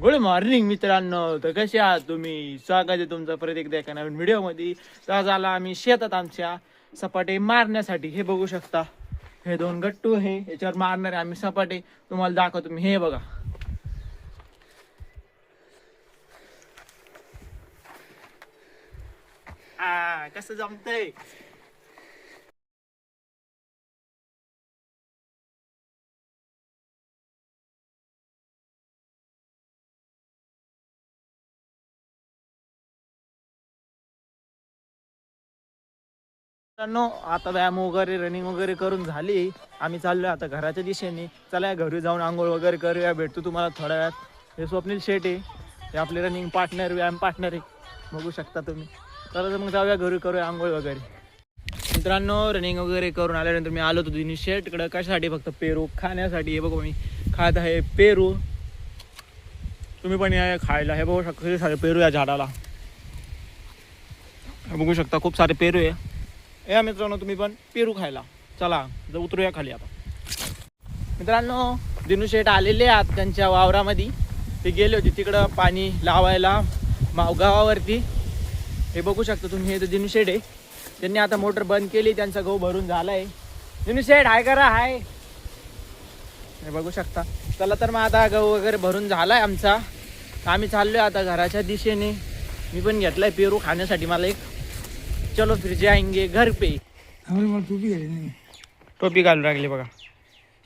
Good morning मित्रांनो. तर कसे आहात तुम्ही? स्वागत आहे तुमचं परत एकदा एका नवीन व्हिडिओमध्ये. तर झाला आम्ही शेतात आमच्या सपाटे मारण्यासाठी. हे बघू शकता. हे दोन गट्टू हे याच्यावर मारणारे आम्ही सपाटे. तुम्हाला दाखवतो तुम्ही हे बघा. आ कसं जमतंय? मित्रांनो आता व्यायाम वगैरे रनिंग वगैरे करून झाली. आम्ही चाललोय आता घराच्या दिशेने. चला घरी जाऊन आंघोळ वगैरे करूया. भेटतो तुम्हाला थोड्या वेळात. हे स्वप्नील शेट आहे. हे आपले रनिंग पार्टनर व्यायाम पार्टनर आहे. बघू शकता तुम्ही. चला तर मग जाऊया घरी करूया आंघोळ वगैरे. मित्रांनो रनिंग वगैरे करून आल्यानंतर मी आलो होतो दिनी शेटकडं कशासाठी? फक्त पेरू खाण्यासाठी. हे बघू मी खात आहे पेरू. तुम्ही पण या खायला. हे बघू शकता सारे पेरू या झाडाला. बघू शकता खूप सारे पेरू आहे. या मित्रांनो तुम्ही पण पेरू खायला. चला जर उतरूया खाली आता. मित्रांनो दिनू शेठ आलेले आहेत त्यांच्या वावरामध्ये. ते गेले होते तिकडं पाणी लावायला मावगावावरती. हे बघू शकता तुम्ही हे तर दिनू शेठ आहे. त्यांनी आता मोटर बंद केली त्यांचा गहू भरून झालाय. दिनू शेठ हाय करा हाय. हे बघू शकता. चला तर मग आता गहू वगैरे भरून झालाय आमचा. आम्ही आम्ही चाललोय आता घराच्या दिशेने. मी पण घेतलाय पेरू खाण्यासाठी मला एक. चलो फिर जाएंगे घर पे। टोपी घाली नाही टोपी घालून लागली बघा.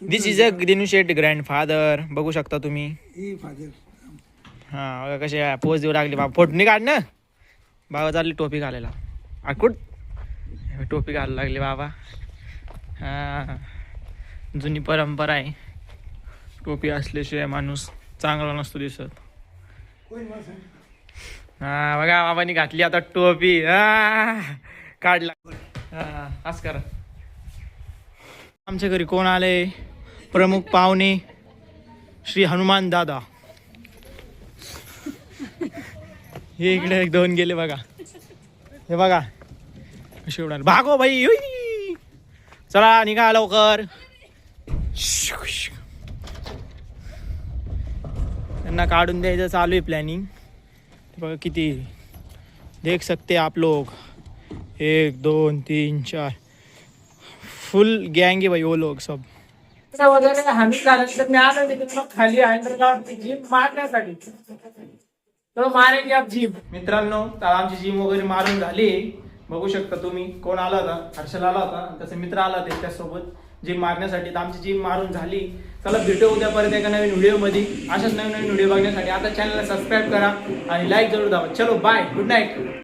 This is a Dinu Shet grandfather बघू शकता तुम्ही. हा बघा कसे पोच देऊ लागले बाबा. फोटणी काढ ना बाबा चालली टोपी घालायला. आकुट. टोपी घालायला लागले बाबा. हा. जुनी परंपरा आहे. टोपी असल्याशिवाय माणूस चांगला नसतो दिसत. हा बघा बाबांनी घातली आता टोपी. काढला. हा कर करा. आमच्या घरी कोण आले? प्रमुख पाहुणे श्री हनुमान दादा. हे इकडे एक दोन गेले बघा. हे बघा. कशी उडाल. भागो भाई हुई. चला निघा लवकर. त्यांना काढून द्यायचं चालू आहे प्लॅनिंग बघा किती देख सकते आप लोग. एक दोन तीन चार. फुल गैंग है भाई वो लोग सब. वगैरे तिथे मग खाली अंडरग्राउंड जिम मारण्यासाठी. मारेंगे आप जिम मित्रांनो तर आमची जिम वगैरे मारून झाली. बघू शकता तुम्ही कोण आला होता? हर्षल आला होता त्याचा मित्र आला त्याच्यासोबत. जिम मारण्यासाठी. तर आमची जिम मारून झाली. चला भेटू उद्या परत एका नवीन व्हिडिओमध्ये. अशाच नवीन नवीन व्हिडिओ बघण्यासाठी आता चॅनलला सबस्क्राईब करा आणि लाईक जरूर दावा चलो बाय गुड नाईट